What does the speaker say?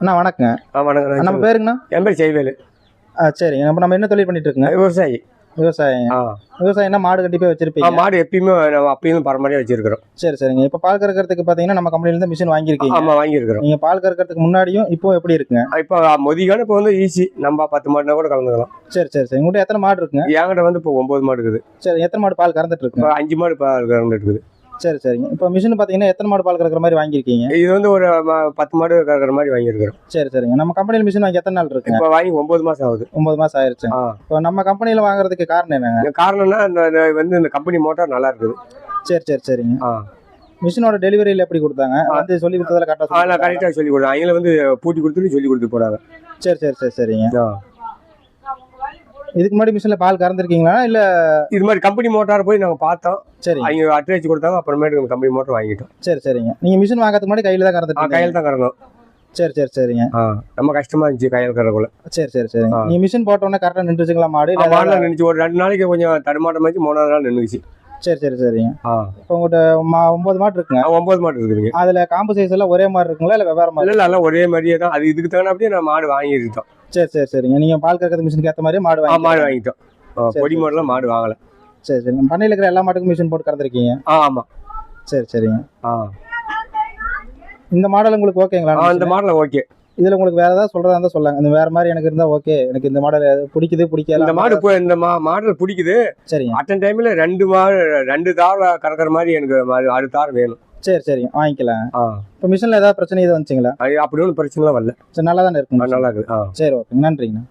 அண்ணா வணக்கங்க. ஆ வணக்கம் நம்ம பேருங்கண்ணா? என் பேர் செய்வேலு ஆ சரிங்க நம்ம நம்ம என்ன தொழில் பண்ணிட்டு இருக்குங்க? விவசாயி. விவசாயம் விவசாயம்னா மாடு ஆ, வச்சிருப்பீங்க? மாடு எப்பயுமே நம்ம அப்பயும் பரம்பரையாக வச்சிருக்கிறோம். சரி சரிங்க. இப்போ பால் கறக்கிறதுக்கு பார்த்தீங்கன்னா நம்ம கம்பெனில இருந்து மிஷின் வாங்கியிருக்கீங்க. ஆமாம் வாங்கியிருக்கிறோம். நீங்க பால் கறக்கிறதுக்கு முன்னாடியும் இப்போ எப்படி இருக்குங்க? இப்போ மொதிக்கான இப்போ வந்து ஈஸி. நம்ம பத்து மாடுனா கூட கலந்துக்கலாம். சரி சரி சரி. உங்கள்கிட்ட எத்தனை மாடு இருக்குங்க? என்கிட்ட வந்து இப்போ ஒம்பது மாடு இருக்குது. சரி எத்தனை மாடு பால் கறந்துட்டு இப்போ அஞ்சு மாடு இப்போ கறந்துட்டு இருக்குது. சரி சரிங்க. இப்போ மிஷின் பார்த்தீங்கன்னா எத்தனை மாடு பால் கறக்கிற மாதிரி வாங்கியிருக்கீங்க? இது வந்து ஒரு ம- பத்து மாடு கறக்கிற மாதிரி வாங்கியிருக்கிறோம். சரி சரிங்க. நம்ம கம்பெனியில் மிஷின் வாங்கி எத்தனை நாள் இருக்குங்க இப்போ வாங்கி ஒம்பது மாதம் ஆகுது. ஒன்பது மாசம் ஆயிருச்சு. ஆ. இப்போ நம்ம கம்பெனியில் வாங்குறதுக்கு காரணம் என்னங்க? இந்த காரணம்னா இந்த இந்த வந்து இந்த கம்பெனி மோட்டார் நல்லா இருக்குது. சரி சரி சரிங்க. ஆ. மிஷினோட டெலிவரியில் எப்படி கொடுத்தாங்க? வந்து சொல்லி கொடுத்ததுல கரெக்டாக கரெக்டாக சொல்லி கொடுத்தேன் அவங்கள வந்து பூட்டி கொடுத்துட்டு சொல்லி கொடுத்து போறாங்க சரி சரி சரி சரிங்க. ஆ. இதுக்கு முன்னாடி மிஷினில் பால் கறந்துருக்கீங்களா? இல்லை இது மாதிரி கம்பெனி மோட்டார் போய் நாங்கள் பார்த்தோம். சரிங்க அவங்க அட்ரேஜ் கொடுத்தாங்க அப்புறமேட்டு கம்பெனி மோட்டார் வாங்கிட்டோம். சரி சரிங்க. நீங்கள் மிஷின் வாங்குறதுக்கு முன்னாடி கையில் தான் கறந்துட்டு கையில் தான் கறந்தோம். சரி சரி சரிங்க. நம்ம கஷ்டமா இருந்துச்சு கையில் கறக்குள்ள சரி சரி சரிங்க. ஆ. நீங்க மிஷின் போட்ட உடனே கரெக்டாக நின்றுச்சுங்களா மாடு? இல்ல மாடல ஏதாவது- நினைச்சு ஒரு ரெண்டு நாளைக்கு கொஞ்சம் தடுமாட்டம் ஆச்சு மூணாவது நாள் நின்றுச்சு. சரி சரி சரிங்க. இப்போ உங்கள்கிட்ட ஒன்பது மாடு இருக்குங்க. ஒன்பது மாடு இருக்குதுங்க. அதுல காம்பு சைஸ் எல்லாம் ஒரே மாதிரி இருக்குங்களா? இல்ல வெவ்வேறு மாதிரி இல்ல இல்ல எல்லாம் ஒரே மாதிரியே தான். அது இதுக்கு தகுந்த அப்படியே நான் மாடு வாங்கியிருக்கோம் சரி சரி சரிங்க. நீங்க பால் கறக்கிறது மிஷினுக்கு ஏற்ற மாதிரி மாடு வாங்கி மாடு வாங்கிட்டோம். சரி, பொடி சரி. மாடுலாம் மாடு வாங்கல. சரி சரி பண்ணையில் இருக்கிற எல்லா மாட்டுக்கும் மிஷின் போட்டு கறந்துருக்கீங்க? ஆ ஆமா. சரி சரிங்க. ஆ. இந்த மாடல் உங்களுக்கு ஓகேங்களா? இந்த மாடல ஓகே. இதுல உங்களுக்கு வேற ஏதாவது சொல்றதா இருந்தா சொல்லுங்க. இந்த வேற மாதிரி எனக்கு இருந்தா ஓகே. எனக்கு இந்த மாடல் பிடிக்குது பிடிக்கல. இந்த மாடு இந்த மாடல் பிடிக்குது. சரிங்க. அட்டன் டைம்ல ரெண்டு மாடு ரெண்டு தார கறக்கிற மாதிரி எனக்கு மாடு ஆறு தார் வேணும். சரி சரிங்க வாங்கிக்கலாம். இப்போ மிஷினில் ஏதாவது பிரச்சனை இது வந்துச்சுங்களா? அப்படி ஒன்றும் பிரச்சனைலாம் வரல. சரி நல்லா தானே ஆ, இருக்குங்க நல்லா இருக்குது சரி ஓகே. நன்றிங்கண்ணா.